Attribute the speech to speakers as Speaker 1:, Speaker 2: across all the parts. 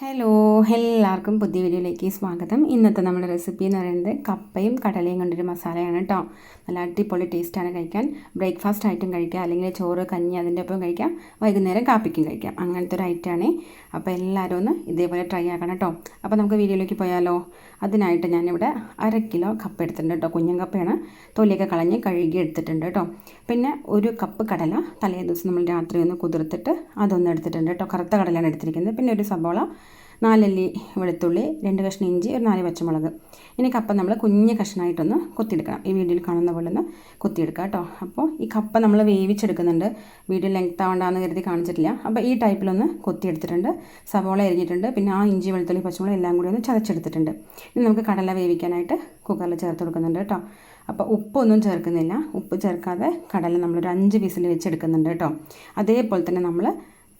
Speaker 1: Hello എല്ലാവർക്കും പുതിയ വീഡിയോയിലേക്ക് സ്വാഗതം. ഇന്നത്തെ നമ്മുടെ റെസിപ്പി എന്ന് പറയുന്നത് കപ്പയും കടലയും കൊണ്ടൊരു മസാലയാണ് കേട്ടോ നല്ല അടിപൊളി ടേസ്റ്റാണ് കഴിക്കാൻ. ബ്രേക്ക്ഫാസ്റ്റ് ആയിട്ടും കഴിക്കാം അല്ലെങ്കിൽ ചോറ് കഞ്ഞി അതിന്റെ ഒപ്പം കഴിക്കാം വൈകുന്നേരം കാപ്പിക്കും കഴിക്കാം. അങ്ങനത്തെ ഒരു ഐറ്റമാണ് അപ്പോൾ എല്ലാവരും ഒന്ന് ഇതേപോലെ ട്രൈ ആക്കണം കേട്ടോ അപ്പോൾ നമുക്ക് വീഡിയോയിലേക്ക് പോയാലോ. അതിനായിട്ട് ഞാനിവിടെ അര കിലോ കപ്പ എടുത്തിട്ടുണ്ട് കേട്ടോ കുഞ്ഞൻ കപ്പയാണ്. തൊലിയൊക്കെ കളഞ്ഞ് കഴുകി എടുത്തിട്ടുണ്ട് കേട്ടോ പിന്നെ ഒരു കപ്പ് കടല തലേ ദിവസം നമ്മൾ രാത്രി ഒന്ന് കുതിർത്തിട്ട് അതൊന്ന് എടുത്തിട്ടുണ്ട് കേട്ടോ കറുത്ത കടലാണ് എടുത്തിരിക്കുന്നത്. പിന്നെ ഒരു സബോള നാലല്ലി വെളുത്തുള്ളി രണ്ട് കഷ്ണം ഇഞ്ചി ഒരു നാല് പച്ചമുളക്. ഇനി കപ്പ നമ്മൾ കുഞ്ഞ് കഷ്ണമായിട്ടൊന്ന് കൊത്തിയെടുക്കണം. ഈ വീഡിയോയിൽ കാണുന്ന പോലെ ഒന്ന് കൊത്തിയെടുക്കുക കേട്ടോ. അപ്പോൾ ഈ കപ്പ നമ്മൾ വേവിച്ചെടുക്കുന്നുണ്ട്. വീഡിയോ ലെങ്ത് ആവണ്ടെന്ന് കരുതി കാണിച്ചിട്ടില്ല. അപ്പോൾ ഈ ടൈപ്പിലൊന്ന് കൊത്തിയെടുത്തിട്ടുണ്ട്. സവോള എരിഞ്ഞിട്ടുണ്ട് പിന്നെ ആ ഇഞ്ചി വെളുത്തുള്ളി പച്ചമുളക് എല്ലാം കൂടി ഒന്ന് ചതച്ചെടുത്തിട്ടുണ്ട്. ഇനി നമുക്ക് കടല വേവിക്കാനായിട്ട് കുക്കറിൽ ചേർത്ത് കൊടുക്കുന്നുണ്ട് കേട്ടോ. അപ്പോൾ ഉപ്പൊന്നും ചേർക്കുന്നില്ല. ഉപ്പ് ചേർക്കാതെ കടല നമ്മളൊരു അഞ്ച് വിസിൽ വെച്ചെടുക്കുന്നുണ്ട് കേട്ടോ. അതേപോലെ തന്നെ നമ്മൾ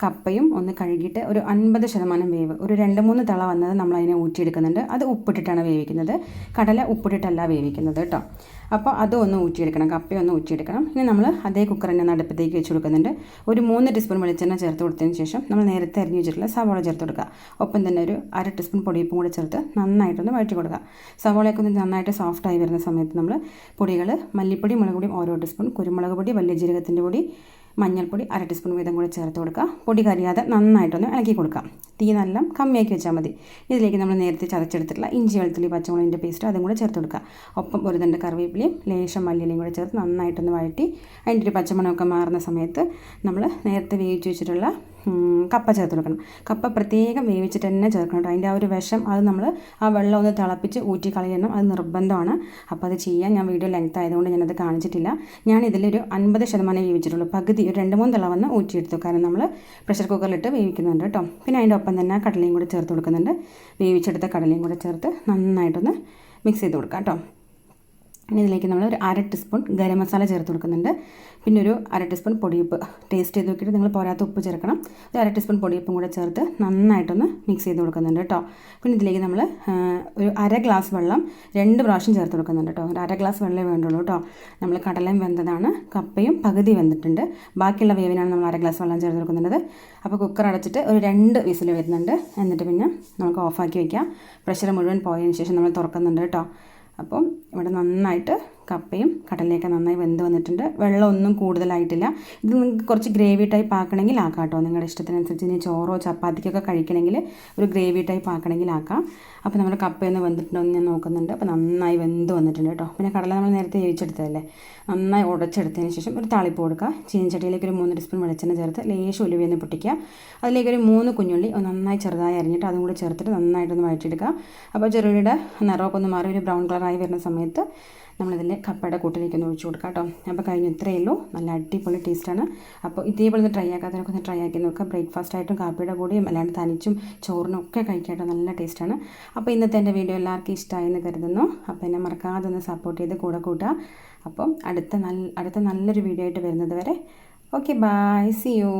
Speaker 1: കപ്പയും ഒന്ന് കഴുകിയിട്ട് ഒരു അൻപത് ശതമാനം വേവ് ഒരു രണ്ട് മൂന്ന് തള വന്നത് നമ്മൾ അതിനെ ഊറ്റിയെടുക്കുന്നുണ്ട്. അത് ഉപ്പിട്ടിട്ടാണ് വേവിക്കുന്നത്. കടല ഉപ്പിട്ടിട്ടല്ല വേവിക്കുന്നത് കേട്ടോ അപ്പോൾ അതൊന്ന് ഊറ്റിയെടുക്കണം കപ്പയൊന്ന് ഊറ്റിയെടുക്കണം. ഇനി നമ്മൾ അതേ തന്നെ നടുപ്പത്തേക്ക് വെച്ച് കൊടുക്കുന്നുണ്ട്. ഒരു മൂന്ന് ടീസ്പൂൺ വെളിച്ചെണ്ണ ചേർത്ത് കൊടുത്തതിന് ശേഷം നമ്മൾ നേരത്തെ അരിഞ്ഞു വെച്ചിട്ടുള്ള സവോള ചേർത്ത് കൊടുക്കുക. ഒപ്പം തന്നെ ഒരു അര ടീസ്പൂൺ പൊടിയപ്പും കൂടെ ചേർത്ത് നന്നായിട്ടൊന്ന് വഴറ്റി കൊടുക്കുക. സവോളയൊക്കെ ഒന്ന് നന്നായിട്ട് സോഫ്റ്റായി വരുന്ന സമയത്ത് നമ്മൾ പൊടികൾ മല്ലിപ്പൊടി മുളക് പൊടി ഓരോ ടീസ്പൂൺ കുരുമുളക് പൊടി വലിയ ജീരകത്തിന്റെ പൊടി മഞ്ഞൾപ്പൊടി അര ടീസ്പൂൺ വീതം കൂടി ചേർത്ത് കൊടുക്കുക. പൊടി കരിയാതെ നന്നായിട്ടൊന്ന് ഇളക്കി കൊടുക്കാം തീ നല്ല കമ്മിയാക്കി വെച്ചാൽ മതി. ഇതിലേക്ക് നമ്മൾ നേരത്തെ ചതച്ചെടുത്തിട്ടുള്ള ഇഞ്ചി വെളുത്തുള്ളി പച്ചമുളകിന്റെ പേസ്റ്റ് അതും കൂടെ ചേർത്ത് കൊടുക്കുക. ഒപ്പം ഒരു തണ്ട് കറിവേപ്പിലയും ലേശം മല്ലിയിലയും കൂടെ ചേർത്ത് നന്നായിട്ടൊന്ന് വഴറ്റി അതിന്റെ ഒരു പച്ചമണമൊക്കെ മാറുന്ന സമയത്ത് നമ്മൾ നേരത്തെ വേവിച്ച് വെച്ചിട്ടുള്ള കപ്പ ചേർത്ത് കൊടുക്കണം കപ്പ പ്രത്യേകം വേവിച്ചിട്ട് തന്നെ ചേർക്കണം. അതിന്റെ ആ ഒരു വിഷം അത് നമ്മൾ ആ വെള്ളം ഒന്ന് തിളപ്പിച്ച് ഊറ്റി കളയണം. അത് നിർബന്ധമാണ്. അപ്പോൾ അത് ചെയ്യാൻ ഞാൻ വീഡിയോ ലെങ്ത് ആയതുകൊണ്ട് ഞാനത് കാണിച്ചിട്ടില്ല. ഞാൻ ഇതിലൊരു അൻപത് ശതമാനം വേവിച്ചിട്ടുള്ളൂ. പകുതി ഒരു രണ്ട് മൂന്ന് തിള വന്ന് ഊറ്റിയെടുത്തു. കാരണം നമ്മൾ പ്രഷർ കുക്കറിലിട്ട് വേവിക്കുന്നുണ്ട് കേട്ടോ. പിന്നെ അതിന്റെ ഒപ്പം തന്നെ കടലയും കൂടി ചേർത്ത് കൊടുക്കുന്നുണ്ട്. വേവിച്ചെടുത്ത കടലയും കൂടി ചേർത്ത് നന്നായിട്ടൊന്ന് മിക്സ് ചെയ്ത് കൊടുക്കാം കേട്ടോ. ഇനി ഇതിലേക്ക് നമ്മൾ ഒരു അര ടീസ്പൂൺ ഗരം മസാല ചേർത്ത് കൊടുക്കുന്നുണ്ട്. പിന്നെ ഒരു അര ടീസ്പൂൺ പൊടിയുപ്പ്. ടേസ്റ്റ് ചെയ്ത് നോക്കിയിട്ട് നിങ്ങൾ പോരാത്ത ഉപ്പ് ചേർക്കണം. ഒരു അര ടീസ്പൂൺ പൊടിയുപ്പും കൂടെ ചേർത്ത് നന്നായിട്ടൊന്ന് മിക്സ് ചെയ്ത് കൊടുക്കുന്നുണ്ട് കേട്ടോ പിന്നെ ഇതിലേക്ക് നമ്മൾ ഒരു അര ഗ്ലാസ് വെള്ളം രണ്ട് പ്രാവശ്യം ചേർത്ത് കൊടുക്കുന്നുണ്ട് കേട്ടോ ഒരു അര ഗ്ലാസ് വെള്ളമേ വേണ്ടുള്ളൂ കേട്ടോ നമ്മൾ കടലയും വെന്തതാണ് കപ്പയും പകുതി വെന്തിട്ടുണ്ട്. ബാക്കിയുള്ള വേവിനാണ് നമ്മൾ അര ഗ്ലാസ് വെള്ളം ചേർത്ത് കൊടുക്കുന്നത്. അപ്പോൾ കുക്കർ അടച്ചിട്ട് ഒരു രണ്ട് വിസിൽ വരുന്നുണ്ട്. എന്നിട്ട് പിന്നെ നമുക്ക് ഓഫാക്കി വയ്ക്കാം പ്രഷർ മുഴുവൻ പോയതിന് ശേഷം നമ്മൾ തുറക്കുന്നുണ്ട് കേട്ടോ അപ്പം ഇവിടെ നന്നായിട്ട് കപ്പയും കടലയൊക്കെ നന്നായി വെന്ത് വന്നിട്ടുണ്ട്. വെള്ളമൊന്നും കൂടുതലായിട്ടില്ല. ഇത് നിങ്ങൾക്ക് കുറച്ച് ഗ്രേവി ടൈപ്പ് ആക്കണമെങ്കിൽ ആക്കാം കേട്ടോ നിങ്ങളുടെ ഇഷ്ടത്തിനനുസരിച്ച് ഇനി ചോറോ ചപ്പാത്തിക്കൊക്കെ കഴിക്കണമെങ്കിൽ ഒരു ഗ്രേവി ടൈപ്പ് ആക്കണമെങ്കിൽ ആക്കാം. അപ്പോൾ നമ്മുടെ കപ്പയൊന്ന് വെന്തിട്ടുണ്ടോ എന്ന് ഞാൻ നോക്കുന്നുണ്ട്. അപ്പോൾ നന്നായി വെന്ത് വന്നിട്ടുണ്ട് കേട്ടോ. പിന്നെ കടല നമ്മൾ നേരത്തെ വേവിച്ചെടുത്തതല്ലേ? നന്നായി ഉടച്ചെടുത്തതിന് ശേഷം ഒരു താളിപ്പ് കൊടുക്കുക. ചീനച്ചട്ടിയിലേക്ക് ഒരു മൂന്ന് ടീസ്പൂൺ വെളിച്ചെണ്ണ ചേർത്ത് ലേശം ഉലുവയെന്ന് പൊട്ടിക്കുക. അതിലേക്ക് ഒരു മൂന്ന് കുഞ്ഞുള്ളി നന്നായി ചെറുതായി അരിഞ്ഞിട്ട് അതും കൂടി ചേർത്തിട്ട് നന്നായിട്ടൊന്ന് വഴറ്റിയെടുക്കുക. അപ്പോൾ ചെറുള്ളിയുടെ നിറമൊക്കെ ഒന്ന് മാറി ഒരു ബ്രൗൺ കളറായി വരുന്ന സമയത്ത് നമ്മളിതിൽ കപ്പയുടെ കൂട്ടിലേക്ക് ഒന്ന് ഒഴിച്ചു കൊടുക്കാം കേട്ടോ. അപ്പോൾ കഴിഞ്ഞ്. ഇത്രയേ ഉള്ളൂ. നല്ല അടിപൊളി ടേസ്റ്റാണ് അപ്പോൾ ഇതേപോലെ ഒന്ന് ട്രൈ ആക്കാത്തവരൊക്കെ ഒന്ന് ട്രൈ ആക്കി നോക്കാം ബ്രേക്ക്ഫാസ്റ്റ് ആയിട്ടും കാപ്പിയുടെ കൂടിയും അല്ലാണ്ട് തനിച്ചും ചോറിനും ഒക്കെ കഴിക്കാട്ടോ നല്ല ടേസ്റ്റാണ് അപ്പോൾ ഇന്നത്തെ എന്റെ വീഡിയോ എല്ലാവർക്കും ഇഷ്ടമായെന്ന് കരുതുന്നു. അപ്പോൾ എന്നെ മറക്കാതെ ഒന്ന് സപ്പോർട്ട് ചെയ്ത് കൂടെ കൂട്ടുക. അപ്പം അടുത്ത നല്ല അടുത്ത നല്ലൊരു വീഡിയോ ആയിട്ട് വരുന്നത് വരെ. Okay bye C U